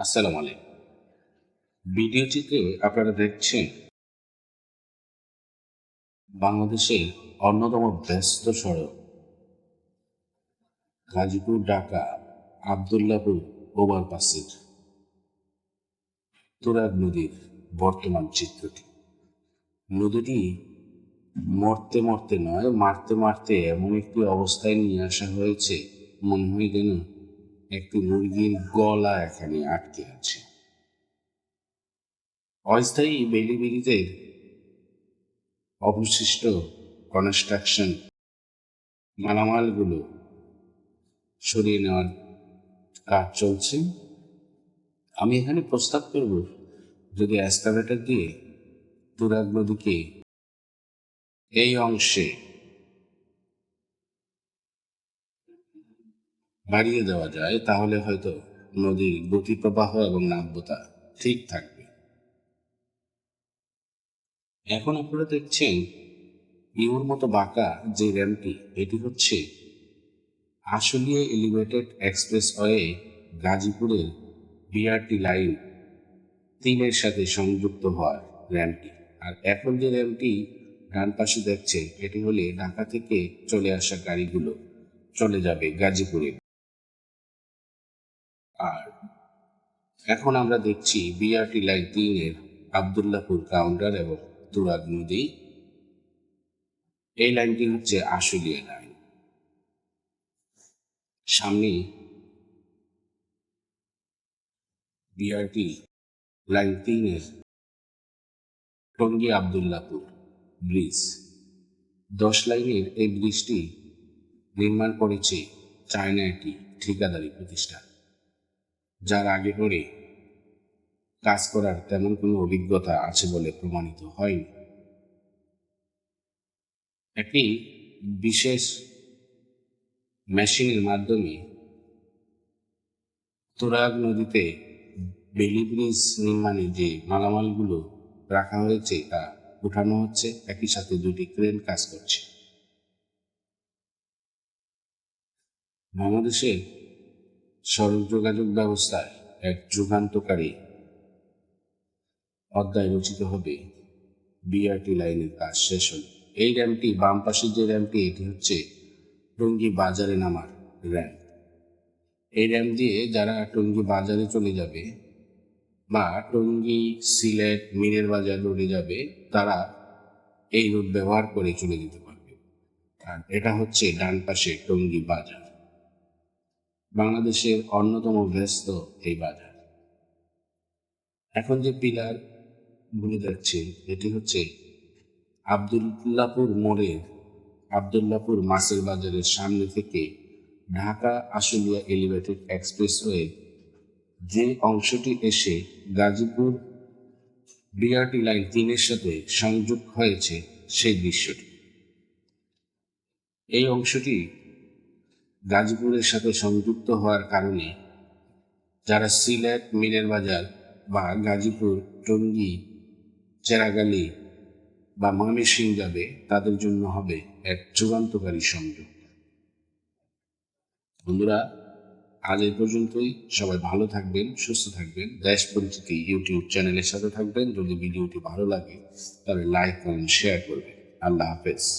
আসসালামু আলাইকুম। ভিডিওটিতে আপনারা দেখছেন বাংলাদেশের অন্যতম ব্যস্ত সড়ক। গাজীপুর, ঢাকা, আবদুল্লাপুর ওভারপাসের তুরাগ নদীর বর্তমান চিত্রটি। নদীটি মরতে মরতে নয়, মারতে মারতে এমন একটি অবস্থায় নিয়ে আসা হয়েছে। মনে হয় যেন একটি মুরগির গলা এখানে আটকে আছে। অস্থায়ী বেলিবেলিদের অবশিষ্ট কনস্ট্রাকশন মালামালগুলো সরিয়ে নেওয়ার কাজ চলছে। আমি এখানে প্রস্তাব করব, যদি অ্যাসকাভেটার দিয়ে তুরাগ নদীকে এই অংশে বাড়িয়ে দেওয়া যায়, তাহলে হয়তো নদীর গতি প্রবাহ এবং নাব্যতা ঠিক থাকবে। এখন আপনারা দেখছেন ইউর মতো বাঁকা যে র্যামটি, এটি হচ্ছে আশুলিয়া এলিভেটেড এক্সপ্রেস ওয়ে গাজীপুরের বিআরটি লাইন তিনের সাথে সংযুক্ত হওয়ার র্যামটি। আর এখন যে র্যামটি ডান পাশে দেখছে এটি হলে ঢাকা থেকে চলে আসা গাড়িগুলো চলে যাবে গাজীপুরে। আর এখন আমরা দেখছি বিআরটি লাইন তিনের আবদুল্লাপুর কাউন্টার এবং তুরাগ নদী। এই লাইনটি হচ্ছে আশুলিয়া লাইন সামনে বিআরটি লাইন তিনের টঙ্গী আবদুল্লাপুর ব্রিজ দশ লাইনের এই ব্রিজটি নির্মাণ করেছে চায়না একটি ঠিকাদারি প্রতিষ্ঠান। যার আগে করে কাজ করার তেমন কোনো অভিজ্ঞতা আছে বলে প্রমাণিত হয়নি। একটি বিশেষ মেশিনের মাধ্যমে তুরাগ নদীতে বেলি ব্রিজ নির্মাণে যে মালামালগুলো রাখা হয়েছে, তা উঠানো হচ্ছে, একই সাথে দুটি ক্রেন কাজ করছে। বাংলাদেশের সড়ক যোগাযোগ ব্যবস্থায় এক যুগান্তকারী অধ্যায় রচিত হবে। বিআরটি লাইনের কাজ শেষ হল। এই র্যাম্পটি বাম পাশের যে র্যাম্পটি এটি হচ্ছে টঙ্গী বাজারে নামার র্যাম্প এই র্যাম্প দিয়ে যারা টঙ্গী বাজারে চলে যাবে বা টঙ্গী, সিলেট মিরের বাজার রোডে যাবে, তারা এই রোড ব্যবহার করে চলে যেতে পারবে। আর এটা হচ্ছে ডান পাশে টঙ্গী বাজার। বাংলাদেশের অন্যতম ব্যস্ত এই বাজার। এখন যে পিলারগুলো যাচ্ছে, এটি হচ্ছে আবদুল্লাপুর মোড়ে আবদুল্লাপুর মাছের বাজারের সামনে থেকে ঢাকা আশুলিয়া এলিভেটেড এক্সপ্রেসওয়ে যে অংশটি এসে গাজীপুর বিআরটি লাইন তিনের সাথে সংযোগ হয়েছে, সেই দৃশ্যটি। এই অংশটি গাজীপুরের সাথে সংযুক্ত হওয়ার কারণে যারা সিলেট মিরের বাজার বা গাজীপুর, টঙ্গী, চেরাগালি বা ময়মনসিং যাবে, তাদের জন্য হবে এক যুগান্তকারী সংযোগ। বন্ধুরা, আজ এই পর্যন্তই। সবাই ভালো থাকবেন, সুস্থ থাকবেন। দেশ পরিচিতি ইউটিউব চ্যানেলের সাথে থাকবেন। যদি ভিডিওটি ভালো লাগে, তাহলে লাইক, কমেন্ট, শেয়ার করবেন। আল্লাহ হাফেজ।